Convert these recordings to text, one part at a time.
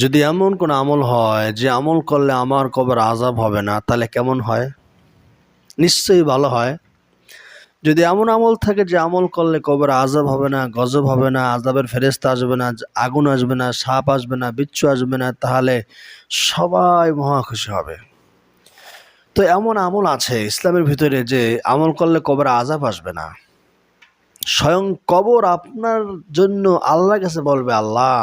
যদি এমন কোনো আমল হয় যে আমল করলে আমার কবর আজাব হবে না, তাহলে কেমন হয়? নিশ্চয়ই ভালো হয়। যদি এমন আমল থাকে যে আমল করলে কবর আজাব হবে না, গজব হবে না আজাবের ফেরেস্তা আসবে না, আগুন আসবে না, সাপ আসবে না, বিচ্ছু আসবে না, তাহলে সবাই মহা খুশি হবে। তো এমন আমল আছে ইসলামের ভিতরে যে আমল করলে কবর আজাব আসবে না। স্বয়ং কবর আপনার জন্য আল্লাহর কাছে বলবে, আল্লাহ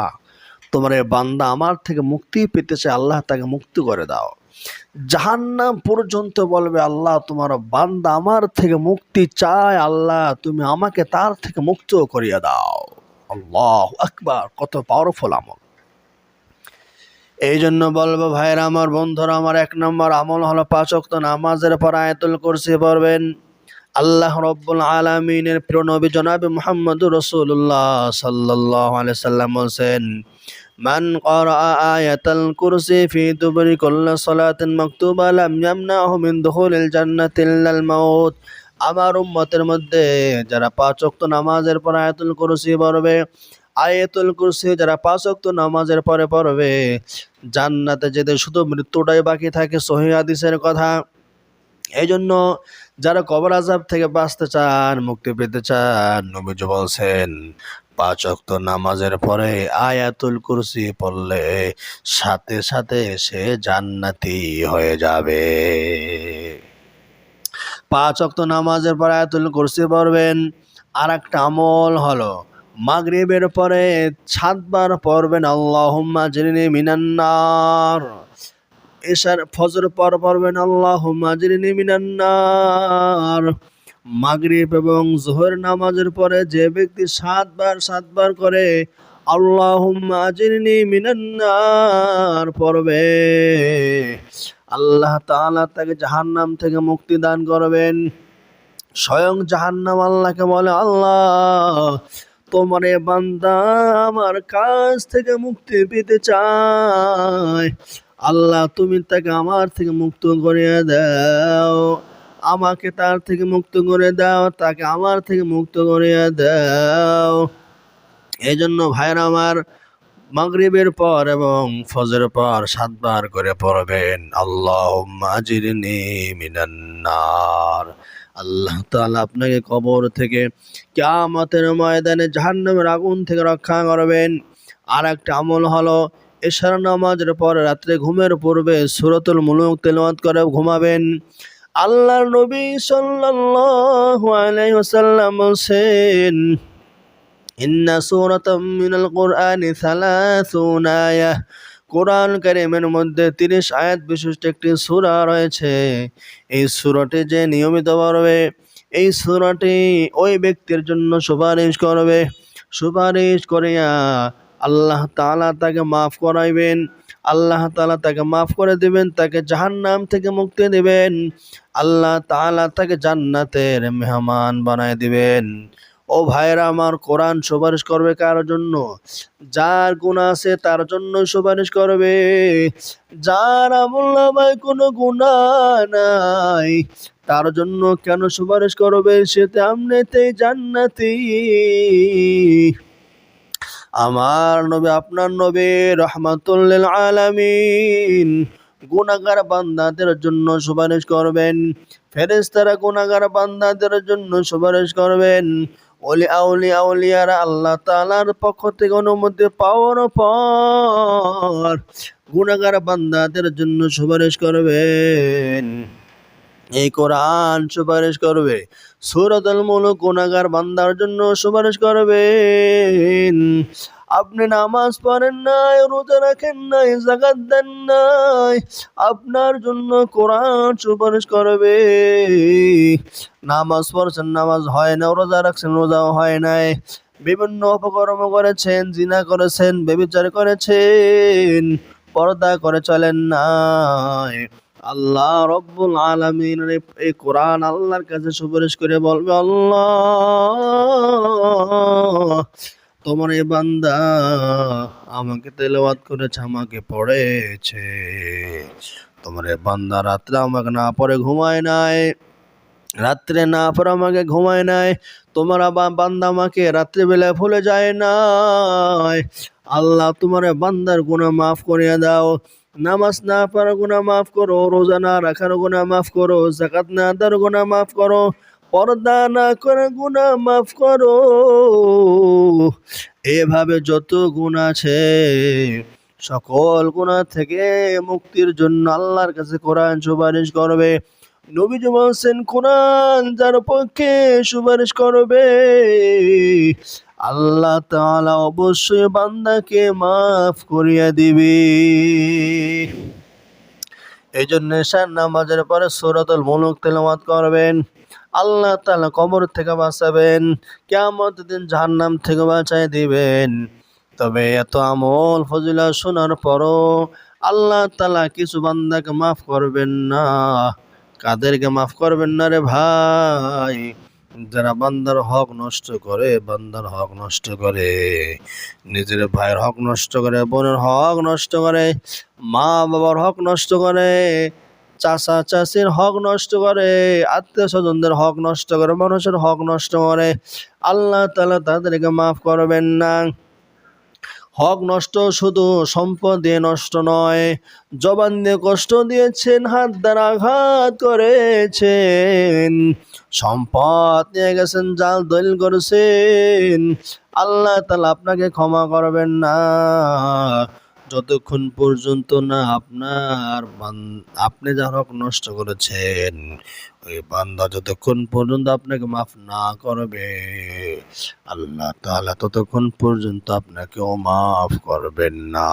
তোমার এই বান্দা আমার থেকে মুক্তি পেতে চায়, আল্লাহ তাকে মুক্তি করে দাও। জাহান্নাম পর্যন্ত বলবে, আল্লাহ তোমার বান্দা আমার থেকে মুক্তি চায়, আল্লাহ তুমি আমাকে তার থেকে মুক্ত করিয়ে দাও। আল্লাহ আকবার, কত পাওয়ারফুল আমল। এই জন্য বলব ভাইরা, আমার বন্ধুরা, আমার এক নম্বর আমল হলো পাঁচ ওয়াক্ত নামাজের পর আয়াতুল কুরসি পড়বেন। আল্লাহ রব্বুল আলমিনের প্রিয় নবী জনাবে মোহাম্মদ রসুল্লাহ সাল্লাহ সাল্লাম বলছেন من قرأ آية الكرسي في دبر كل صلاة مكتوبة لم يمنعه من دخول الجنة إلا الموت আমার উম্মতের মধ্যে যারা পাঁচ ওয়াক্ত নামাজের পর আয়াতুল কুরসি পড়বে আয়াতুল কুরসি যারা পাঁচ ওয়াক্ত নামাজের পরে পড়বে জান্নাতে যেতে শুধু মৃত্যুটাই বাকি থাকে সহি হাদিসের কথা এই জন্য যারা কবর আজাব থেকে বাঁচতে চান মুক্তি পেতে চান নবীজি বলছেন পাঁচ ওয়াক্ত নামাজের পরে আয়াতুল কুরসি পড়লে সাথে সাথে সে জান্নাতি হয়ে যাবে। পাঁচ ওয়াক্ত নামাজের পরে আয়াতুল কুরসি পড়বেন। আর একটা আমল হলো মাগরিবের পরে সাতবার পড়বেন, আল্লাহুম্মা জিরিনি মিনান্নার এশার ফজর পর পড়বেন, আল্লাহুম্মা জিরিনি মিনান্নার মাগরিব এবং জোহর নামাজের পরে যে ব্যক্তি সাতবার সাতবার করে, আল্লাহুম্মা আজিরনি মিনান্নার পড়বে। আল্লাহ তাআলা তাকে জাহান্নাম থেকে মুক্তি দান করবেন। স্বয়ং জাহান্নাম আল্লাহকে বলে, আল্লাহ, তোমার বান্দা আমার কাছ থেকে মুক্তি পেতে চায়। আল্লাহ, তুমি তাকে আমার থেকে মুক্ত করিয়া দাও। আমাকে তার থেকে মুক্ত করে দাও, তাকে আমার থেকে মুক্ত করিয়ে দাও। এই জন্য ভাইরা আমার মাগরিবের পর এবং ফজরের পর সাতবার করে পড়বেন আল্লাহ মিনান্নার আল্লাহ তাআলা আপনাকে কবর থেকে কিয়ামতের ময়দানে জাহান্নামের আগুন থেকে রক্ষা করবেন। আর একটা আমল হলো এশার নামাজের পর রাত্রে ঘুমের পূর্বে সুরতুল মুলুক তেলাওয়াত করে ঘুমাবেন। আল্লাহর নবী সাল্লাল্লাহু আলাইহি ওয়াসাল্লাম বলছেন, ইন্না সূরাতাম মিনাল কুরআনি সালাসুনা আয়াহ। কোরআন কারিমের মধ্যে তিরিশ আয়াত বিশিষ্ট একটি সূরা রয়েছে। এই সূরাটি যে নিয়মিত পড়বে, এই সূরাটি ওই ব্যক্তির জন্য সুপারিশ করবে। সুপারিশ করিয়া আল্লাহ তাআলা তাকে মাফ করাইবেন। আল্লাহ তাআলা তাকে মাফ করে দিবেন, তাকে জাহান্নাম থেকে মুক্তি দিবেন। আল্লাহ তালা তাকে জান্নাতের মেহমান বানায় দিবেন। ও ভাইরা, আমার কোরআন সুপারিশ করবে কার জন্য? যার গুণ আছে তার জন্য সুপারিশ করবে। যার আমল্লামায় কোনো গুণা নাই, তার জন্য কেন সুপারিশ করবে? সে তেমনিতেই জান্নাতি। আমার নবী, আপনার নবী, রহমাতুল্লিল আলামিন। গুনাগার বান্দাদের জন্য সুপারিশ করবেন। ফেরেশতারা গুনাগার বান্দাদের জন্য সুপারিশ করবেন। ওলি আউলি আউলিয়ারা আল্লাহ তাআলার পক্ষ থেকে অনুমতি পাওয়ার পর গুনাগার বান্দাদের জন্য সুপারিশ করবেন। এই কোরআন সুপারিশ করবে। সুরতুল মুলুক গুনাহগার বান্দার জন্য সুপারিশ করবেন আপনি নামাজ পড়েন নাই, রোজা রাখেন নাই জাকাত দেন নাই, আপনার জন্য কোরআন সুপারিশ করবে। নামাজ পড়ছেন, নামাজ হয় না, রোজা রাখছেন, রোজাও হয় নাই। বিভিন্ন অপকর্ম করেছেন, জিনা করেছেন বেবিচার করেছেন, পর্দা করে চলেন নাই। আল্লাহ রব্বুল আলমিনের এই কোরআন আল্লাহর কাছে সুপারিশ করে বলবে, আল্লাহ, তোমার এই বান্দা আমাকে তেলাওয়াত করেছে, আমাকে পড়েছে। তোমার এই বান্দা রাত্রে আমাকে না পড়ে, ঘুমায় নাই। রাত্রে না পরে আমাকে ঘুমায় নাই। তোমার বান্দা আমাকে রাত্রিবেলায় ভুলে যায় নাই। আল্লাহ, তোমার বান্দার গুনাহ মাফ করিয়া দাও। নামাজ না পড়ার গুনাহ মাফ করো, রোজা না রাখার গুনাহ মাফ করো জাকাত না দেওয়ার গুনাহ মাফ করো, পর্দা না করে গুনাহ মাফ করো। এভাবে যত গুণ আছে, সকল গুনাহ থেকে মুক্তির জন্য আল্লাহর কাছে কোরআন সুপারিশ করবে। নবীজি বলছেন, কোরআন যার পক্ষে সুপারিশ করবে। আল্লাহ তাআলা অবশ্যই বান্দাকে মাফ করিয়া দিবে। এই জন্য শান নামাজের পরে সূরাতুল মুলক তেলাওয়াত করবেন। আল্লাহ তাআলা কবর থেকে বাঁচাবেন, কিয়ামত দিন জাহান্নাম থেকে বাঁচাই দিবেন। তবে এত আমল ফজিলা শোনার পরও আল্লাহ তালা কিছু বান্দাকে মাফ করবেন না। কাদেরকে মাফ করবেন না রে ভাই? যারা বান্দার হক নষ্ট করে, বান্দার হক নষ্ট করে, নিজের ভাইয়ের হক নষ্ট করে, বোনের হক নষ্ট করে মা বাবার হক নষ্ট করে চাষা চাষির হক নষ্ট করে, আত্মীয় স্বজনদের হক নষ্ট করে, মানুষের হক নষ্ট করে, আল্লাহ তালা তাদেরকে মাফ করবেন না। হক নষ্ট শুধু সম্পদে নষ্ট নয়, জবান দিয়ে কষ্ট দিয়েছেন, হাত দ্বারা আঘাত করেছেন। সম্পদ নিয়ে গেছেন, জাল দলিল করেছেন। আল্লাহ তালা আপনাকে ক্ষমা করবেন না। যতক্ষণ পর্যন্ত না আপনার আপনি যা হক নষ্ট করেছেন, ওই বান্দা যতক্ষণ পর্যন্ত আপনাকে মাফ না করবে, আল্লাহ তাআলা ততক্ষণ পর্যন্ত আপনাকেও মাফ করবেন না।